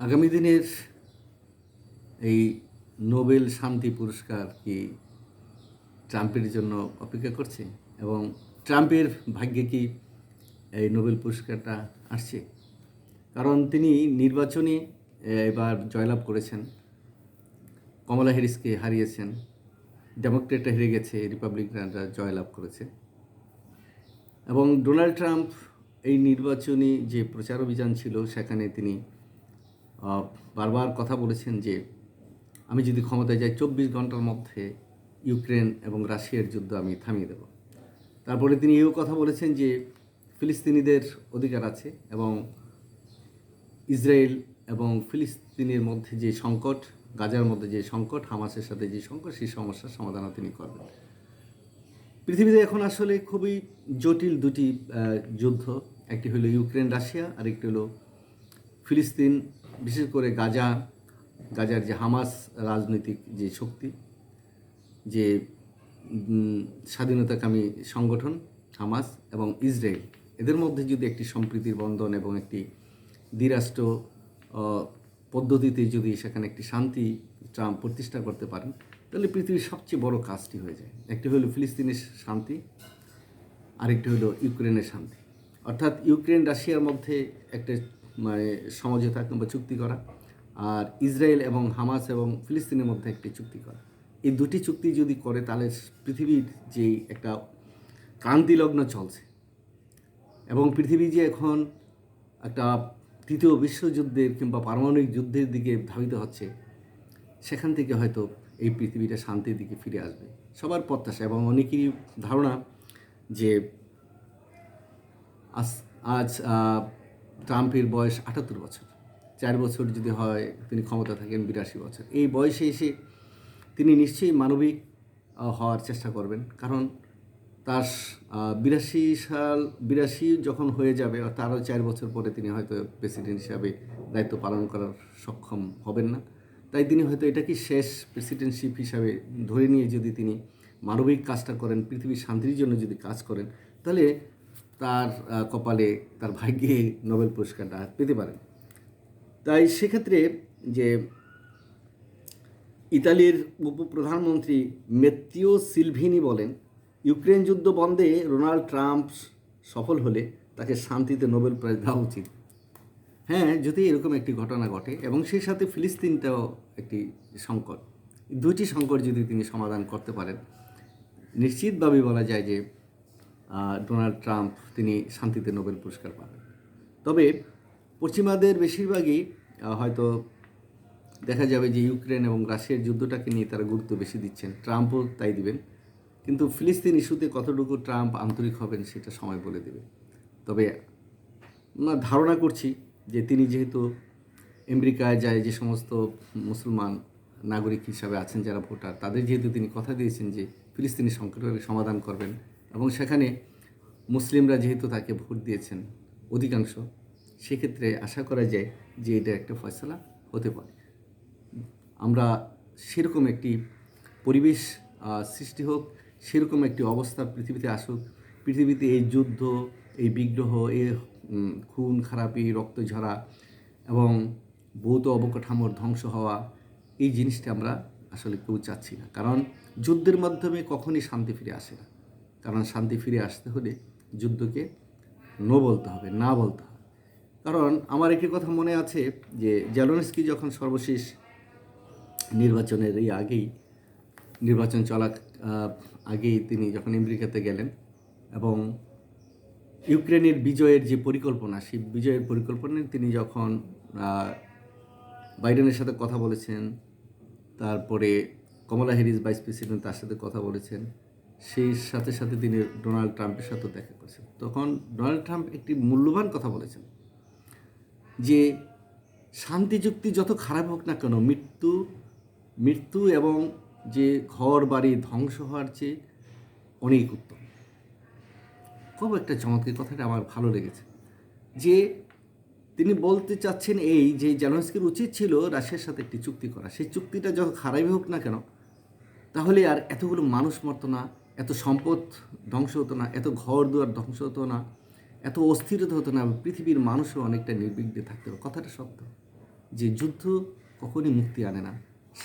আগামী দিনের এই নোবেল শান্তি পুরস্কার কি ট্রাম্পের জন্য অপেক্ষা করছে? এবং ট্রাম্পের ভাগ্যে কি এই নোবেল পুরস্কারটা আসছে? কারণ তিনি নির্বাচনে এবার জয়লাভ করেছেন। কমলা হ্যারিসকে হারিয়েছেন। ডেমোক্রেটরা হেরে গেছে, রিপাবলিকানরা জয়লাভ করেছে। এবং ডোনাল্ড ট্রাম্প এই নির্বাচনী যে প্রচার অভিযান ছিল, সেখানে তিনি বারবার কথা বলেছেন যে আমি যদি ক্ষমতায় যাই, চব্বিশ ঘণ্টার মধ্যে ইউক্রেন এবং রাশিয়ার যুদ্ধ আমি থামিয়ে দেব। তারপরে তিনি এও কথা বলেছেন যে ফিলিস্তিনিদের অধিকার আছে এবং ইসরায়েল এবং ফিলিস্তিনের মধ্যে যে সংকট, গাজার মধ্যে যে সংকট, হামাসের সাথে যে সংকট, সেই সমস্যার সমাধানও তিনি করবেন। পৃথিবীতে এখন আসলে খুবই জটিল দুটি যুদ্ধ। একটি হলো ইউক্রেন রাশিয়া আর একটি হলো ফিলিস্তিন বিশেষ করে গাজা, গাজার যে হামাস রাজনৈতিক যে শক্তি, যে স্বাধীনতাকামী সংগঠন, হামাস এবং ইসরায়েল, এদের মধ্যে যদি একটি সম্প্রীতির বন্ধন এবং একটি দ্বিরাষ্ট্র পদ্ধতিতে যদি সেখানে একটি শান্তি ট্রাম্প প্রতিষ্ঠা করতে পারেন, তাহলে পৃথিবীর সবচেয়ে বড় কাজটি হয়ে যায়। একটি হলো ফিলিস্তিনের শান্তি, আরেকটি হলো ইউক্রেনের শান্তি। অর্থাৎ ইউক্রেন রাশিয়ার মধ্যে একটা মানে সমঝোতা কিংবা চুক্তি করা। আর ইসরায়েল এবং হামাস এবং ফিলিস্তিনের মধ্যে একটি চুক্তি করা। এই দুটি চুক্তি যদি করে, তাহলে পৃথিবীর যে একটা ক্রান্তিলগ্ন চলছে। এবং পৃথিবী যে এখন একটা তৃতীয় বিশ্বযুদ্ধের কিংবা পারমাণবিক যুদ্ধের দিকে ধাবিত হচ্ছে, সেখান থেকে হয়তো এই পৃথিবীটা শান্তির দিকে ফিরে আসবে। সবার প্রত্যাশা এবং অনেকেরই ধারণা যে আজ আজ ট্রাম্পের বয়স আটাত্তর বছর। চার বছর যদি হয়, তিনি ক্ষমতা থাকেন বিরাশি বছর। এই বয়সে এসে তিনি নিশ্চয়ই মানবিক হওয়ার চেষ্টা করবেন। কারণ তার বিরাশি সাল, বিরাশি যখন হয়ে যাবে, অর্থাৎ আরও চার বছর পরে তিনি হয়তো প্রেসিডেন্ট হিসাবে দায়িত্ব পালন করার সক্ষম হবেন না। তাই তিনি হয়তো এটা কি শেষ প্রেসিডেন্টশিপ হিসাবে ধরে নিয়ে যদি তিনি মানবিক কাজটা করেন, পৃথিবীর শান্তির জন্য যদি কাজ করেন, তাহলে তার কপালে তার ভাগ্যে নোবেল পুরস্কারটা পেতে পারেন তাই সেক্ষেত্রে যে ইতালির উপপ্রধানমন্ত্রী মেত্তিও সিলভিনি বলেন, ইউক্রেন যুদ্ধ বন্ধে ডোনাল্ড ট্রাম্প সফল হলে তাকে শান্তিতে নোবেল প্রাইজ দেওয়া উচিত। হ্যাঁ যদি এরকম একটি ঘটনা ঘটে এবং সেই সাথে ফিলিস্তিনটাও একটি সংকট। দুটি সংকট যদি তিনি সমাধান করতে পারেন নিশ্চিতভাবে বলা যায় যে ডোনাল্ড ট্রাম্প তিনি শান্তিতে নোবেল পুরস্কার পাবেন তবে পশ্চিমাদের বেশিরভাগই হয়তো দেখা যাবে যে ইউক্রেন এবং রাশিয়ার যুদ্ধটাকে নিয়ে তারা গুরুত্ব বেশি দিচ্ছেন। ট্রাম্পও তাই দিবেন। কিন্তু ফিলিস্তিন ইস্যুতে কতটুকু ট্রাম্প আন্তরিক হবেন সেটা সময় বলে দেবে। তবে আমরা ধারণা করছি যে তিনি যেহেতু আমেরিকায় যায় যে সমস্ত মুসলমান নাগরিক হিসাবে আছেন যারা ভোটার, তাদের যেহেতু তিনি কথা দিয়েছেন যে ফিলিস্তিনি সংকটের সমাধান করবেন এবং সেখানে মুসলিমরা যেহেতু তাকে ভোট দিয়েছেন অধিকাংশ সেক্ষেত্রে আশা করা যায় যে এটা একটা ফয়সলা হতে পারে। আমরা সেরকম একটি পরিবেশ সৃষ্টি হোক সেরকম একটি অবস্থা পৃথিবীতে আসুক। পৃথিবীতে এই যুদ্ধ এই বিগ্রহ উম, খুন খারাপি রক্ত ঝরা এবং ভৌত অবকাঠামোর ধ্বংস হওয়া এই জিনিসটা আমরা আসলে কেউ চাচ্ছি না। কারণ যুদ্ধের মাধ্যমে কখনই শান্তি ফিরে আসে না। কারণ শান্তি ফিরে আসতে হলে যুদ্ধকে নো বলতে হবে, না বলতে হবে। কারণ আমার একটি কথা মনে আছে যে জ্যালোনস্কি যখন সর্বশেষ নির্বাচনের এই আগেই, নির্বাচন চলা আগেই তিনি যখন আমেরিকাতে গেলেন এবং ইউক্রেনের বিজয়ের যে পরিকল্পনা, সেই বিজয়ের পরিকল্পনায় তিনি যখন বাইডেনের সাথে কথা বলেছেন, তারপরে কমলা হ্যারিস ভাইস প্রেসিডেন্ট তার সাথে কথা বলেছেন সেই সাথে সাথে তিনি ডোনাল্ড ট্রাম্পের সাথেও দেখা করেছেন। তখন ডোনাল্ড ট্রাম্প একটি মূল্যবান কথা বলেছেন যে, শান্তি চুক্তি যত খারাপ হোক না কেন, মৃত্যু মৃত্যু এবং যে ঘর বাড়ি ধ্বংস হওয়ার চেয়ে অনেক উত্তম। খুব একটা চমৎকার কথাটা আমার ভালো লেগেছে যে, তিনি বলতে চাচ্ছেন এই যে, জেলনস্কির উচিত ছিল রাশিয়ার সাথে একটি চুক্তি করা। সেই চুক্তিটা যত খারাপই হোক না কেন, তাহলে আর এতগুলো মানুষ মরতো না এত সম্পদ ধ্বংস হতো না, এত ঘর দুয়ার ধ্বংস হতো না, এত অস্থিরতা হতো না, পৃথিবীর মানুষও অনেকটা নির্বিঘ্নে থাকতে হবে কথাটা সত্য। যে যুদ্ধ কখনই মুক্তি আনে না।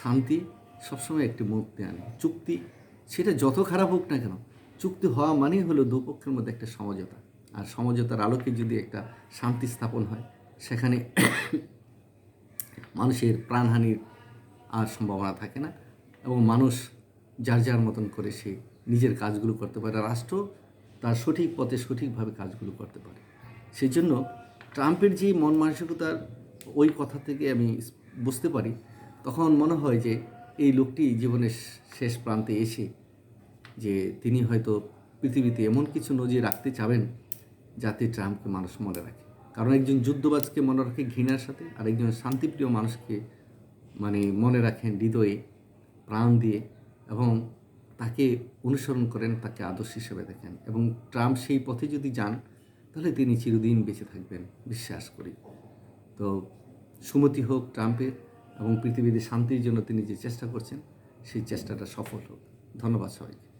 শান্তি সবসময় একটি মুক্তি আনে। চুক্তি সেটা যত খারাপ হোক না কেন, চুক্তি হওয়া মানেই হলো দুপক্ষের মধ্যে একটা সমঝোতা। আর সমঝোতার আলোকে যদি একটা শান্তি স্থাপন হয়, সেখানে মানুষের প্রাণহানির আর সম্ভাবনা থাকে না এবং মানুষ যার যার মতন করে সে নিজের কাজগুলো করতে পারে, রাষ্ট্র তার সঠিক পথে সঠিকভাবে কাজগুলো করতে পারে। সেই জন্য ট্রাম্পের যে মন মানসিকতার ওই কথা থেকে আমি বুঝতে পারি, তখন মনে হয় যে এই লোকটি জীবনের শেষ প্রান্তে এসে যে তিনি হয়তো পৃথিবীতে এমন কিছু নজির রাখতে চাবেন যাতে ট্রাম্পকে মানুষ মনে রাখে। কারণ একজন যুদ্ধবাজকে মনে রাখে ঘৃণার সাথে, আর একজন শান্তিপ্রিয় মানুষকে মানে মনে রাখেন হৃদয়ে প্রাণ দিয়ে এবং তাকে অনুসরণ করেন, তাকে আদর্শ হিসেবে দেখেন এবং ট্রাম্প সেই পথে যদি যান, তাহলে তিনি চিরদিন বেঁচে থাকবেন, বিশ্বাস করি। তো সুমতি হোক ট্রাম্পের এবং পৃথিবীতে শান্তির জন্য তিনি যে চেষ্টা করছেন, সেই চেষ্টাটা সফল হোক। ধন্যবাদ সবাইকে।